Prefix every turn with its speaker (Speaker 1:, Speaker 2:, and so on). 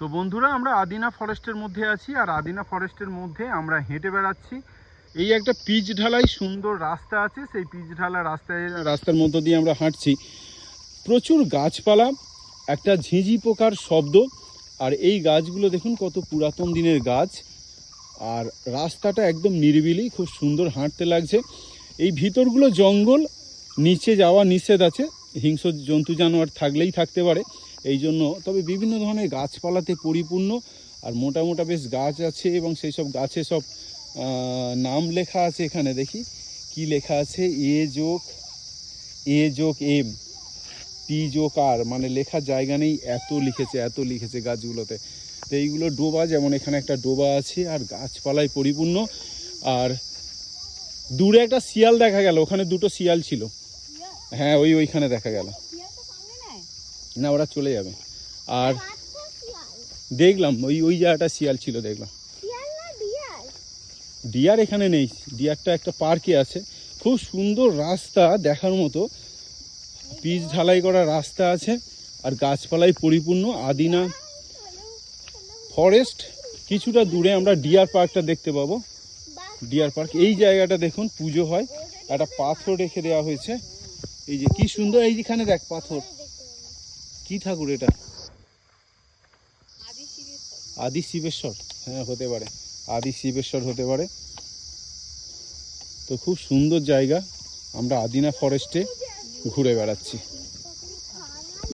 Speaker 1: তো বন্ধুরা, আমরা আদিনা ফরেস্টের মধ্যে আছি, আর আদিনা ফরেস্টের মধ্যে আমরা হেঁটে বেড়াচ্ছি। এই একটা পিচ ঢালাই সুন্দর রাস্তা আছে, সেই পিচ ঢালা রাস্তায়, রাস্তার মধ্য দিয়ে আমরা হাঁটছি। প্রচুর গাছপালা, একটা ঝিঁঝি পোকার শব্দ, আর এই গাছগুলো দেখুন কত পুরাতন দিনের গাছ। আর রাস্তাটা একদম নিরিবিলি, খুব সুন্দর হাঁটতে লাগছে। এই ভিতরগুলো জঙ্গল, নিচে যাওয়া নিষেধ আছে। হিংস্র জন্তু জানোয়ার থাকলেই থাকতে পারে, এই জন্য তবে বিভিন্ন ধরনের গাছপালাতে পরিপূর্ণ আর মোটা মোটা বেশ গাছ আছে এবং সেই সব গাছে সব নাম লেখা আছে এখানে, দেখি। কি লেখা আছে? এ যোগ এ যোগ এম, পি যোগ আর মানে লেখার জায়গা নেই, এত লিখেছে এত লিখেছে গাছগুলোতে। তো এইগুলো ডোবা, যেমন এখানে একটা ডোবা আছে, আর গাছপালায় পরিপূর্ণ। আর দূরে একটা শিয়াল দেখা গেল, ওখানে দুটো শিয়াল ছিল। হ্যাঁ ওই ওইখানে দেখা গেল। না, ওরা চলে যাবে। আর দেখলাম, ওই ওই জায়গাটা শিয়াল ছিল, দেখলাম। ডিয়ার এখানে নেই। ডিয়ারটা একটা পার্কে আছে। খুব সুন্দর রাস্তা দেখার মতো। পিচ ঢালাই করা রাস্তা আছে। আর গাছপালায় পরিপূর্ণ, আদিনা ফরেস্ট কিছুটা দূরে আমরা ডিয়ার পার্কটা দেখতে পাবো। ডিয়ার পার্ক, এই জায়গাটা দেখুন, পুজো হয়। একটা পাথর রেখে দেওয়া হয়েছে। এই যে কি সুন্দর এই যেখানে দেখ পাথর। কি ঠাকুর এটা? আদি শিবেশ্বর। হ্যাঁ হতে পারে। আদি শিবেশ্বর হতে পারে। তো খুব সুন্দর জায়গা। আমরা আদিনা ফরেস্টে ঘুরে বেড়াচ্ছি।